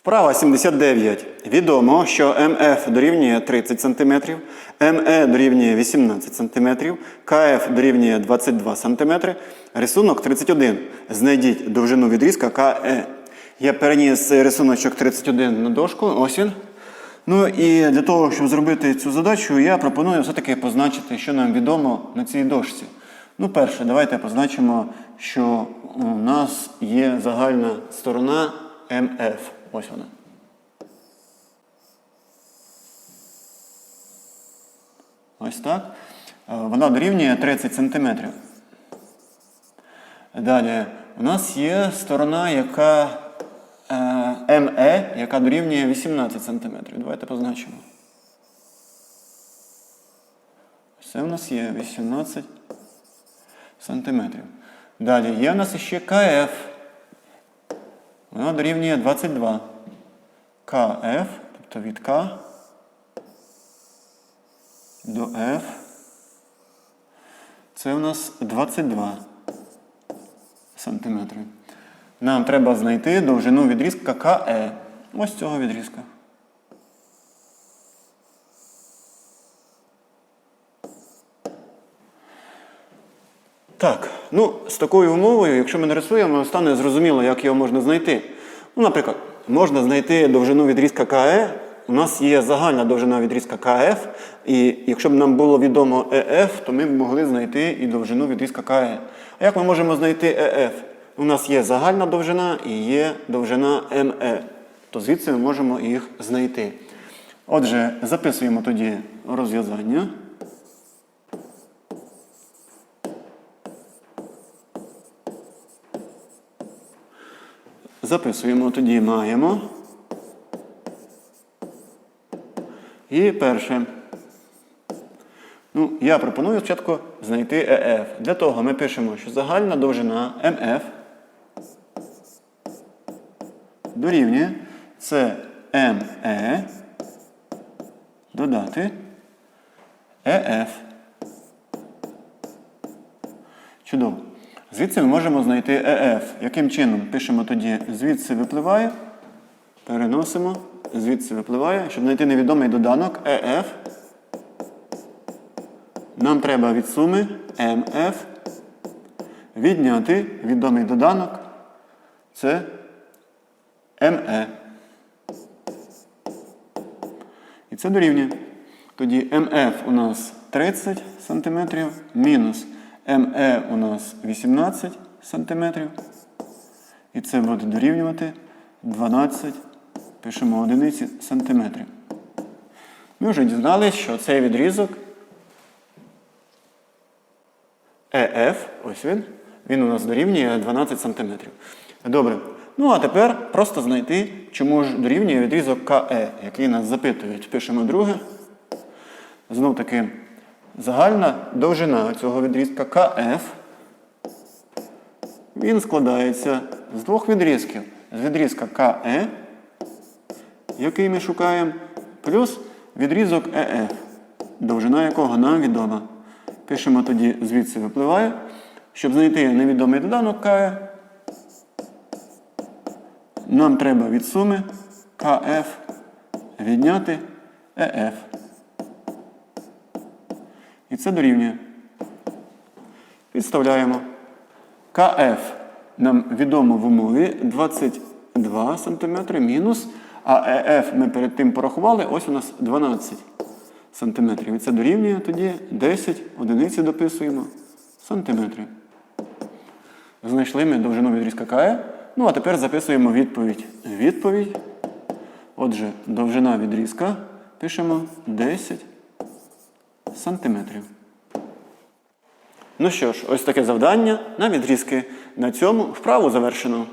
Вправа 79. Відомо, що МФ дорівнює 30 см, МЕ дорівнює 18 см, КФ дорівнює 22 см, рисунок 31. Знайдіть довжину відрізка КЕ. Я переніс рисуночок 31 на дошку, ось він. Ну і для того, щоб зробити цю задачу, я пропоную все-таки позначити, що нам відомо на цій дошці. Ну, перше, давайте позначимо, що у нас є загальна сторона МФ. Ось вона. Ось так. Е, Вона дорівнює 30 см. Далі, у нас є сторона, яка е, МЕ, яка дорівнює 18 см. Давайте позначимо. Це у нас є 18 сантиметрів. Далі є у нас ще КФ. Вона дорівнює 22. КФ, тобто від К до F. Це у нас 22 сантиметри. Нам треба знайти довжину відрізка КЕ. Ось цього відрізка. Так, ну з такою умовою, якщо ми нарисуємо, стане зрозуміло, як його можна знайти. Ну, наприклад, можна знайти довжину відрізка КЕ. У нас є загальна довжина відрізка КФ, і якщо б нам було відомо ЕФ, то ми б могли знайти і довжину відрізка КЕ. А як ми можемо знайти ЕФ? У нас є загальна довжина і є довжина МЕ. То звідси ми можемо їх знайти. Отже, записуємо тоді розв'язання. Записуємо, тоді маємо. І перше. Ну, я пропоную спочатку знайти ЕФ. Для того ми пишемо, що загальна довжина МФ дорівнює це МЕ додати ЕФ. Чудово. Звідси ми можемо знайти ЕФ. Яким чином? Пишемо тоді звідси випливає, переносимо, звідси випливає. Щоб знайти невідомий доданок ЕФ. Нам треба від суми МФ відняти відомий доданок. Це МЕ. І це дорівнює. Тоді МФ у нас 30 см мінус МЕ у нас 18 см. І це буде дорівнювати 12, пишемо одиниці сантиметрів. Ми вже дізналися, що цей відрізок ЕФ, ось він, він у нас дорівнює 12 см. Добре. Ну, а тепер просто знайти, чому ж дорівнює відрізок КЕ, який нас запитують. Пишемо друге. Знов таки, загальна довжина цього відрізка КФ. Він складається з двох відрізків. З відрізка КЕ, який ми шукаємо, плюс відрізок ЕФ, довжина якого нам відома. Пишемо тоді, звідси випливає. Щоб знайти невідомий доданок КЕ, нам треба від суми КФ відняти ЕФ. І це дорівнює. Підставляємо. КФ нам відомо в умові 22 см мінус, а ЕФ ми перед тим порахували, ось у нас 12 см. І це дорівнює тоді 10 одиниці дописуємо сантиметри. Знайшли ми довжину відрізка КЕ. Ну, а тепер записуємо відповідь. Відповідь. Отже, довжина відрізка пишемо 10 сантиметрів. Ну що ж, ось таке завдання на відрізки. На цьому вправу завершено.